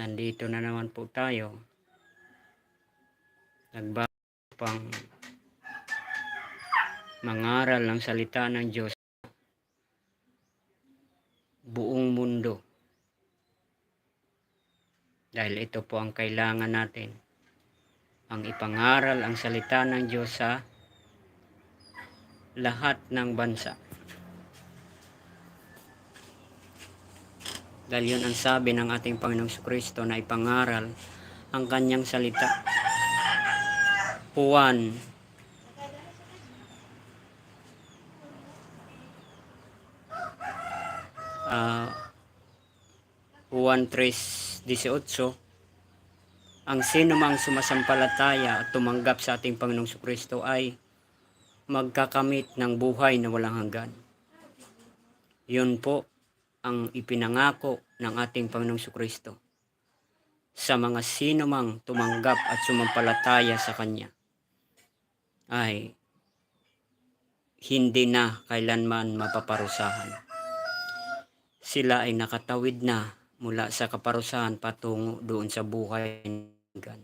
nandito na naman po tayo. Nagbago pang mangaral ng salita ng Diyos buong mundo. Dahil ito po ang kailangan natin. Ang ipangaral ang salita ng Diyos sa lahat ng bansa. Dahil yun ang sabi ng ating Panginoong Kristo na ipangaral ang kanyang salita. Juan uh, Juan 3.18 Ang sino mang sumasampalataya at tumanggap sa ating Panginoong Kristo ay magkakamit ng buhay na walang hanggan. Yun po ang ipinangako ng ating Panginoong Kristo sa mga sino mang tumanggap at sumampalataya sa Kanya ay hindi na kailanman mapaparusahan. Sila ay nakatawid na mula sa kaparusahan patungo doon sa buhay hanggan.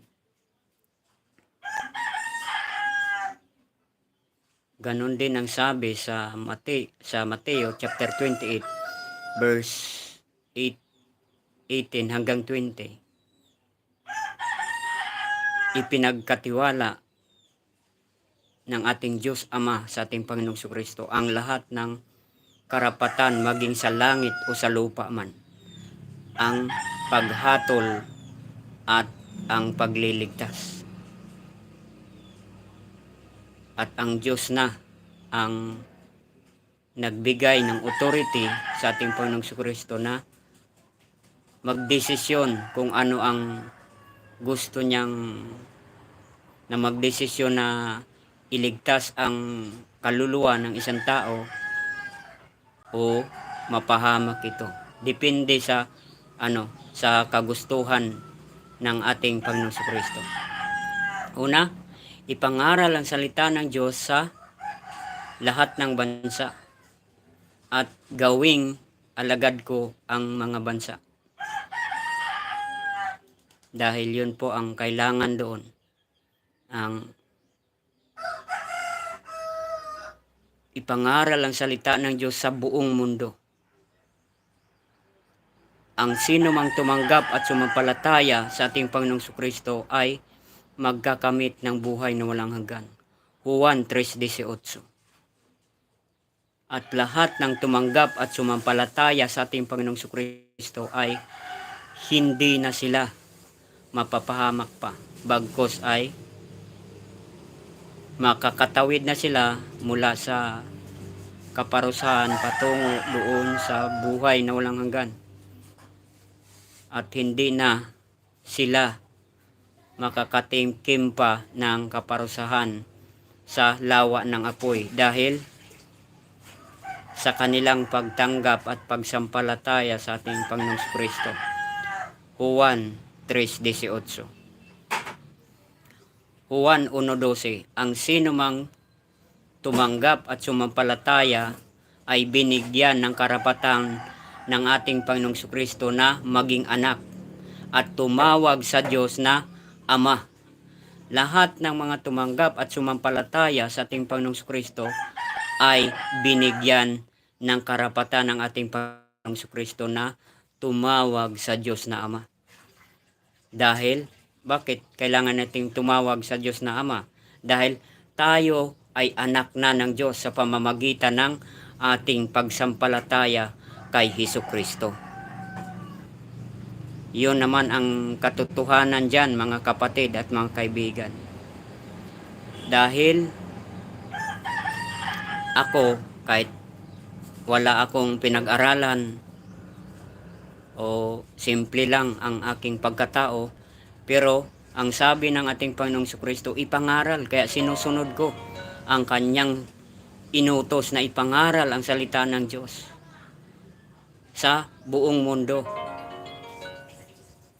Ganon din ang sabi sa Mate sa Mateo chapter 28 verse 8 18 hanggang 20. Ipinagkatiwala ng ating Diyos Ama sa ating Panginoong Kristo ang lahat ng karapatan maging sa langit o sa lupa man. Ang paghatol at ang pagliligtas. At ang Diyos na ang nagbigay ng authority sa ating Panginoong Kristo na magdesisyon kung ano ang gusto niyang na magdesisyon na iligtas ang kaluluwa ng isang tao o mapahamak ito. Depende sa ano sa kagustuhan ng ating Panginoong Kristo. Una, ipangaral ang salita ng Diyos sa lahat ng bansa at gawing alagad ko ang mga bansa. Dahil yun po ang kailangan doon. Ang ipangaral ang salita ng Diyos sa buong mundo. Ang sino mang tumanggap at sumampalataya sa ating Panginoong Kristo ay magkakamit ng buhay na walang hanggan. Juan 3.18 At lahat ng tumanggap at sumampalataya sa ating Panginoong Kristo ay hindi na sila mapapahamak pa. Bagkos ay makakatawid na sila mula sa kaparusahan patungo doon sa buhay na walang hanggan. At hindi na sila makakatimkim pa ng kaparusahan sa lawa ng apoy dahil sa kanilang pagtanggap at pagsampalataya sa ating Panginoong Kristo. Juan 3.18 Juan 1.12 Ang sino mang tumanggap at sumampalataya ay binigyan ng karapatan ng ating Panginoong Kristo na maging anak at tumawag sa Diyos na Ama. Lahat ng mga tumanggap at sumampalataya sa ating Panginoong Kristo ay binigyan ng karapatan ng ating Panginoong Kristo na tumawag sa Diyos na Ama. Dahil bakit kailangan nating tumawag sa Diyos na Ama? Dahil tayo ay anak na ng Diyos sa pamamagitan ng ating pagsampalataya kay Hesus Kristo. Iyon naman ang katotohanan dyan mga kapatid at mga kaibigan. Dahil ako kahit wala akong pinag-aralan o simple lang ang aking pagkatao, pero ang sabi ng ating Panginoong Kristo, ipangaral. Kaya sinusunod ko ang kanyang inutos na ipangaral ang salita ng Diyos sa buong mundo.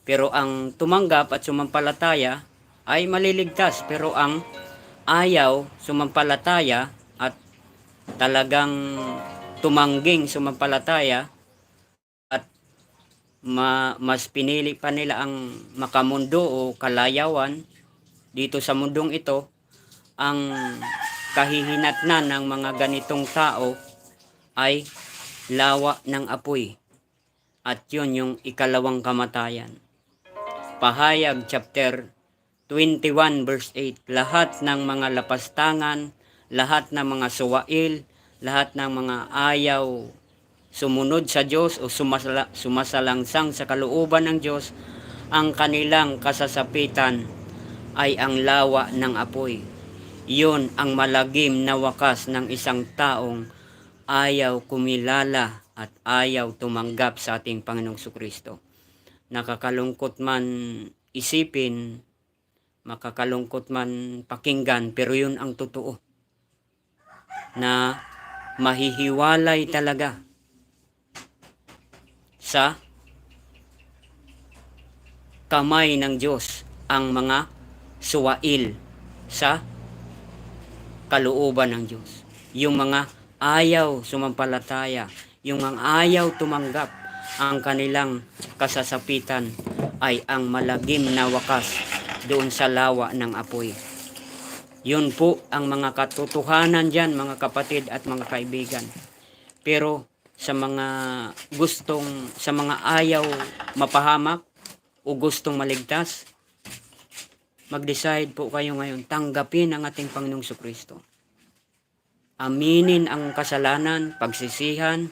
Pero ang tumanggap at sumampalataya ay maliligtas. Pero ang ayaw, sumampalataya at talagang tumangging sumampalataya at ma, mas pinili pa nila ang makamundo o kalayawan dito sa mundong ito, ang kahihinatnan ng mga ganitong tao ay lawa ng apoy. At yun yung ikalawang kamatayan. Pahayag chapter 21 verse 8. Lahat ng mga lapastangan, lahat ng mga suwail, lahat ng mga ayaw sumunod sa Diyos o sumasala, sumasalangsang sa kalooban ng Diyos, ang kanilang kasasapitan ay ang lawa ng apoy. Iyon ang malagim na wakas ng isang taong ayaw kumilala at ayaw tumanggap sa ating Panginoong Kristo. Nakakalungkot man isipin, makakalungkot man pakinggan, pero yun ang totoo. Na mahihiwalay talaga sa kamay ng Diyos ang mga suwail sa kalooban ng Diyos. Yung mga ayaw sumampalataya, yung mga ayaw tumanggap ang kanilang kasasapitan ay ang malagim na wakas doon sa lawa ng apoy. Yun po ang mga katotohanan dyan, mga kapatid at mga kaibigan. Pero sa mga gustong, sa mga ayaw mapahamak o gustong maligtas, mag-decide po kayo ngayon, tanggapin ang ating Panginoong Kristo. Aminin ang kasalanan, pagsisihan,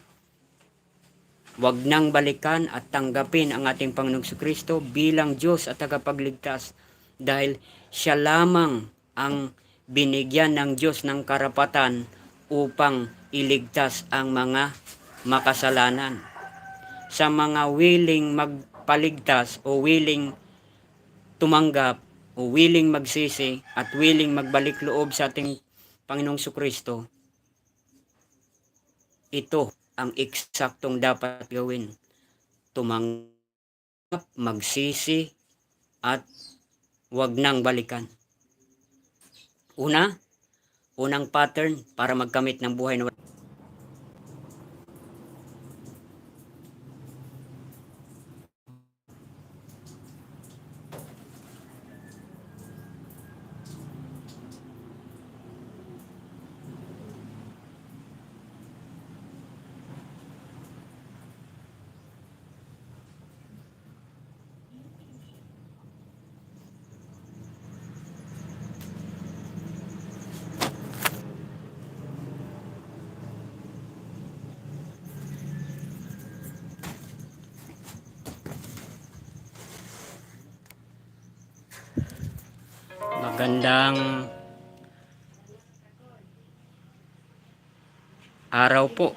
wag nang balikan at tanggapin ang ating Panginoong Kristo bilang Diyos at tagapagligtas dahil siya lamang ang binigyan ng Diyos ng karapatan upang iligtas ang mga makasalanan. Sa mga willing magpaligtas o willing tumanggap o willing magsisi at willing magbalik loob sa ating Panginoong Kristo, ito ang eksaktong dapat gawin. Tumanggap, magsisi, at wag nang balikan. Una, unang pattern para magkamit ng buhay na Magandang araw po.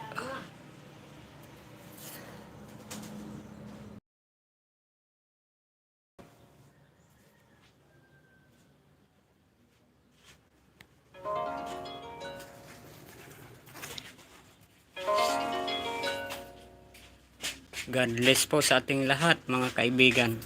God po sa ating lahat mga kaibigan.